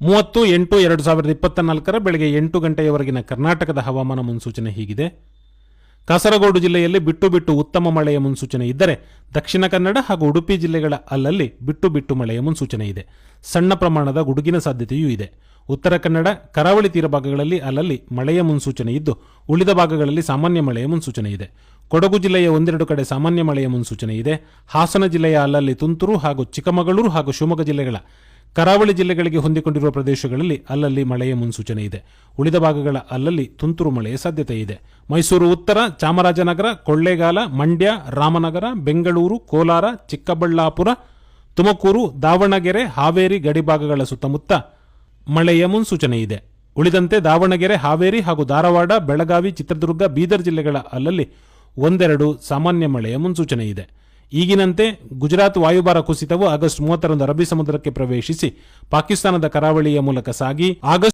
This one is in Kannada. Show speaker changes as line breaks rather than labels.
ಮೂವತ್ತು, ಎಂಟು, ಎರಡು ಸಾವಿರದ ಇಪ್ಪತ್ತ ನಾಲ್ಕರ ಬೆಳಗ್ಗೆ ಎಂಟು ಗಂಟೆಯವರೆಗಿನ ಕರ್ನಾಟಕದ ಹವಾಮಾನ ಮುನ್ಸೂಚನೆ ಹೀಗಿದೆ. ಕಾಸರಗೋಡು ಜಿಲ್ಲೆಯಲ್ಲಿ ಬಿಟ್ಟು ಬಿಟ್ಟು ಉತ್ತಮ ಮಳೆಯ ಮುನ್ಸೂಚನೆ ಇದ್ದರೆ ದಕ್ಷಿಣ ಕನ್ನಡ ಹಾಗೂ ಉಡುಪಿ ಜಿಲ್ಲೆಗಳ ಅಲ್ಲಲ್ಲಿ ಬಿಟ್ಟು ಬಿಟ್ಟು ಮಳೆಯ ಮುನ್ಸೂಚನೆ ಇದೆ. ಸಣ್ಣ ಪ್ರಮಾಣದ ಗುಡುಗಿನ ಸಾಧ್ಯತೆಯೂ ಇದೆ. ಉತ್ತರ ಕನ್ನಡ, ಕರಾವಳಿ ತೀರ ಭಾಗಗಳಲ್ಲಿ ಅಲ್ಲಲ್ಲಿ ಮಳೆಯ ಮುನ್ಸೂಚನೆ ಇದ್ದು, ಉಳಿದ ಭಾಗಗಳಲ್ಲಿ ಸಾಮಾನ್ಯ ಮಳೆಯ ಮುನ್ಸೂಚನೆ ಇದೆ. ಕೊಡಗು ಜಿಲ್ಲೆಯ ಒಂದೆರಡು ಕಡೆ ಸಾಮಾನ್ಯ ಮಳೆಯ ಮುನ್ಸೂಚನೆ ಇದೆ. ಹಾಸನ ಜಿಲ್ಲೆಯ ಅಲ್ಲಲ್ಲಿ ತುಂತುರು ಹಾಗೂ ಚಿಕ್ಕಮಗಳೂರು ಹಾಗೂ ಶಿವಮೊಗ್ಗ ಜಿಲ್ಲೆಗಳ ಕರಾವಳಿ ಜಿಲ್ಲೆಗಳಿಗೆ ಹೊಂದಿಕೊಂಡಿರುವ ಪ್ರದೇಶಗಳಲ್ಲಿ ಅಲ್ಲಲ್ಲಿ ಮಳೆಯ ಮುನ್ಸೂಚನೆ ಇದೆ. ಉಳಿದ ಭಾಗಗಳ ಅಲ್ಲಲ್ಲಿ ತುಂತುರು ಮಳೆಯ ಸಾಧ್ಯತೆ ಇದೆ. ಮೈಸೂರು, ಉತ್ತರ, ಚಾಮರಾಜನಗರ, ಕೊಳ್ಳೇಗಾಲ, ಮಂಡ್ಯ, ರಾಮನಗರ, ಬೆಂಗಳೂರು, ಕೋಲಾರ, ಚಿಕ್ಕಬಳ್ಳಾಪುರ, ತುಮಕೂರು, ದಾವಣಗೆರೆ, ಹಾವೇರಿ ಗಡಿಭಾಗಗಳ ಸುತ್ತಮುತ್ತ ಮಳೆಯ ಮುನ್ಸೂಚನೆ ಇದೆ. ಉಳಿದಂತೆ ದಾವಣಗೆರೆ, ಹಾವೇರಿ ಹಾಗೂ ಧಾರವಾಡ, ಬೆಳಗಾವಿ, ಚಿತ್ರದುರ್ಗ, ಬೀದರ್ ಜಿಲ್ಲೆಗಳ ಅಲ್ಲಲ್ಲಿ ಒಂದೆರಡು ಸಾಮಾನ್ಯ ಮಳೆಯ ಮುನ್ಸೂಚನೆ ಇದೆ. ಈಗಿನಂತೆ ಗುಜರಾತ್ ವಾಯುಭಾರ ಕುಸಿತವು ಆಗಸ್ಟ್ ಮೂವತ್ತರಂದು ಅರಬ್ಬಿ ಸಮುದ್ರಕ್ಕೆ ಪ್ರವೇಶಿಸಿ ಪಾಕಿಸ್ತಾನದ ಕರಾವಳಿಯ ಮೂಲಕ ಸಾಗಿ ಆಗಸ್ಟ್